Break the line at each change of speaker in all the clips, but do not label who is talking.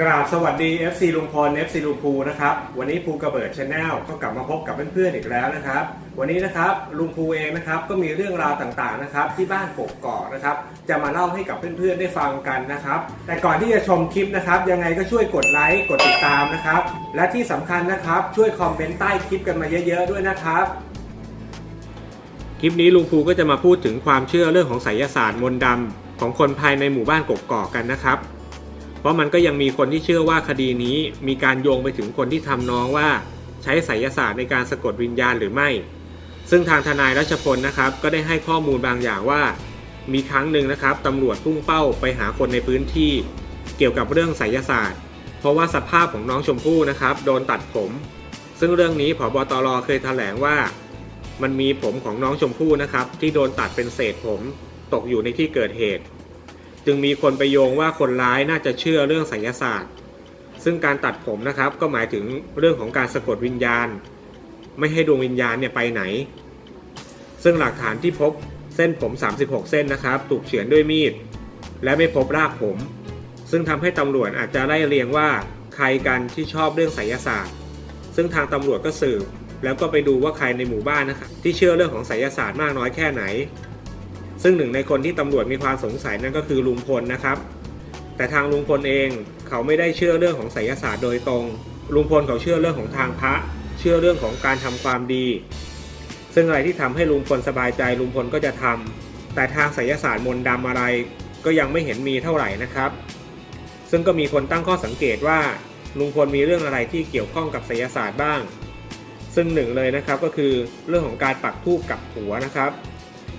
กราบสวัสดี FC ลุงพล FC ลุงภูนะครับ วันนี้ภูกระเบิดชาแนลก็กลับมาพบกับเพื่อนๆอีกแล้วนะครับ วันนี้นะครับลุงภูเองนะครับก็มีเรื่องราวต่างๆนะครับที่บ้านกกอกนะครับจะมาเล่าให้กับเพื่อนๆได้ฟังกันนะครับ แต่ก่อนที่จะชมคลิปนะครับยังไงก็ช่วยกดไลค์กดติดตามนะครับ และที่สำคัญนะครับช่วยคอมเมนต์ใต้คลิปกันมาเยอะๆด้วยนะครับ คลิปนี้ลุงภูก็จะมาพูดถึงความเชื่อเรื่องของไสยศาสตร์มนต์ดำของคนภายในหมู่บ้านกกอกกันนะครับ เพราะมันก็ยังมีคนที่เชื่อว่าคดีนี้มีการโยงไปถึงคนที่ทำน้องว่า ใช้ไสยศาสตร์ในการสะกดวิญญาณหรือไม่ ซึ่งทางทนายรัชพลนะครับ ก็ได้ให้ข้อมูลบางอย่างว่า มีครั้งหนึ่งนะครับตำรวจพุ่งเป้าไปหาคนในพื้นที่ เกี่ยวกับเรื่องไสยศาสตร์ เพราะว่าสภาพของน้องชมพู่นะครับ โดนตัดผม ซึ่งเรื่องนี้ผบตรเคยแถลงว่า มันมีผมของน้องชมพู่นะครับที่โดนตัดเป็นเศษผม ตกอยู่ในที่เกิดเหตุ จึงมีคนไปโยงว่าคนร้ายน่าจะเชื่อเรื่องไสยศาสตร์ ซึ่งการตัดผมนะครับก็หมายถึงเรื่องของการสะกดวิญญาณ ไม่ให้ดวงวิญญาณเนี่ยไปไหน ซึ่งหลักฐานที่พบเส้นผม 36 เส้นนะครับ ถูกเฉือนด้วยมีด และไม่พบรากผม ซึ่งทำให้ตำรวจอาจจะไล่เรียงว่าใครกันที่ชอบเรื่องไสยศาสตร์ ซึ่งทางตำรวจก็สืบแล้วก็ไปดูว่าใครในหมู่บ้านนะครับที่เชื่อเรื่องของไสยศาสตร์มากน้อยแค่ไหน ซึ่งหนึ่งในคนที่ตำรวจมีความสงสัยนั่นก็คือลุงพลนะครับ แต่ทางลุงพลเองเขาไม่ได้เชื่อเรื่องของไสยศาสตร์โดยตรง ลุงพลเขาเชื่อเรื่องของทางพระ เชื่อเรื่องของการทำความดี ซึ่งอะไรที่ทำให้ลุงพลสบายใจลุงพลก็จะทำแต่ทางไสยศาสตร์มนต์ดำอะไร ก็ยังไม่เห็นมีเท่าไหร่นะครับ ซึ่งก็มีคนตั้งข้อสังเกตว่าลุงพลมีเรื่องอะไรที่เกี่ยวข้องกับไสยศาสตร์บ้าง ซึ่งหนึ่งเลยนะครับก็คือเรื่องของการปักธูปกับหัวนะครับ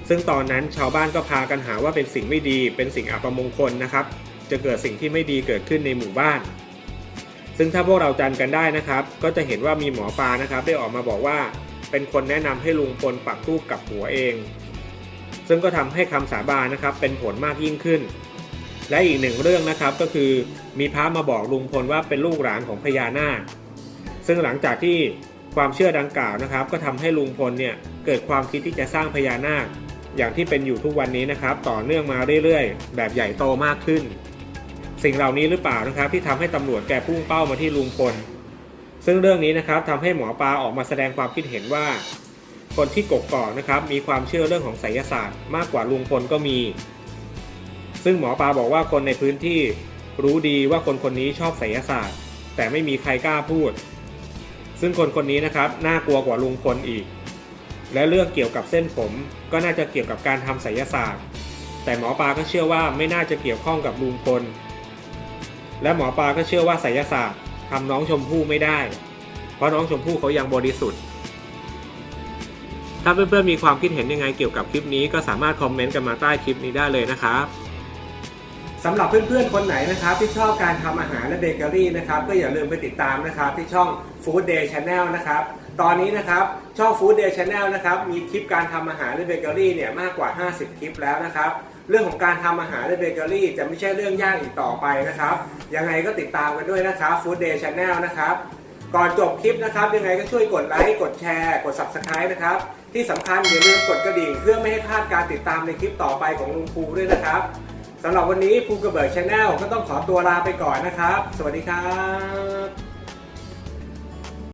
ซึ่งตอนนั้นชาวบ้านก็พากันหาว่าเป็นสิ่งไม่ดี เป็นสิ่งอัปมงคลนะครับ จะเกิดสิ่งที่ไม่ดีเกิดขึ้นในหมู่บ้าน ซึ่งถ้าพวกเราจำกันได้นะครับ ก็จะเห็นว่ามีหมอปลานะครับ ได้ออกมาบอกว่า เป็นคนแนะนำให้ลุงพลปักธูปกับหัวเอง ซึ่งก็ทำให้คำสาบานนะครับ เป็นผลมากยิ่งขึ้น และอีกหนึ่งเรื่องนะครับก็คือมีพระมาบอกลุงพลว่าเป็นลูกหลานของพญานาค ซึ่งหลังจากที่ความเชื่อดังกล่าวนะครับ ก็ทำให้ลุงพลเนี่ยเกิดความคิดที่จะสร้างพญานาค อย่างที่เป็นอยู่ทุกวันนี้นะครับ ต่อเนื่องมาเรื่อยๆ แบบใหญ่โตมากขึ้น สิ่งเหล่านี้หรือเปล่านะครับ ที่ทำให้ตำรวจแกพุ่งเป้ามาที่ลุงพล ซึ่งเรื่องนี้นะครับทำให้หมอปลาออกมาแสดงความคิดเห็นว่า คนที่กกอกนะครับ มีความเชื่อเรื่องของไสยศาสตร์ มากกว่าลุงพลก็มี ซึ่งหมอปลาบอกว่าคนในพื้นที่รู้ดีว่าคนคนนี้ชอบไสยศาสตร์ แต่ไม่มีใครกล้าพูด ซึ่งคนคนนี้นะครับน่ากลัวกว่าลุงพลอีก และเรื่องเกี่ยวกับเส้นผมก็น่าจะเกี่ยวกับการทำไสยศาสตร์ แต่หมอปลาก็เชื่อว่าไม่น่าจะเกี่ยวข้องกับลุงพล และหมอปลาก็เชื่อว่าไสยศาสตร์ทำน้องชมพู่ไม่ได้ เพราะน้องชมพู่เขายังบริสุทธิ์ ถ้าเพื่อนๆมีความคิดเห็นยังไงเกี่ยวกับคลิปนี้ก็สามารถคอมเมนต์กันมาใต้คลิปนี้ได้เลยนะครับสำหรับเพื่อนๆ คนไหนนะครับที่ชอบการทำอาหารและเบเกอรี่นะครับก็อย่าลืมไปติดตามนะครับที่ช่อง Food Day Channel นะครับ ตอนนี้นะครับช่อง Food Day Channel นะครับมีคลิปการทำอาหารและเบเกอรี่เนี่ยมากกว่า 50 คลิปแล้วนะครับ เรื่องของการทำอาหารและเบเกอรี่จะไม่ใช่เรื่องยากอีกต่อไปนะครับ ยังไงก็ติดตามกันด้วยนะครับ Food Day Channel นะครับ ก่อนจบคลิปนะครับ ยังไงก็ช่วยกดไลค์กดแชร์กด Subscribe นะครับ ที่สำคัญอย่าลืมกดกระดิ่ง เพื่อไม่ให้พลาดการติดตามในคลิปต่อไปของลุงภูด้วยนะครับสำหรับวันนี้ภูกระเบิดชาแนลก็ต้องขอตัวลาไปก่อนนะครับ สวัสดีครับ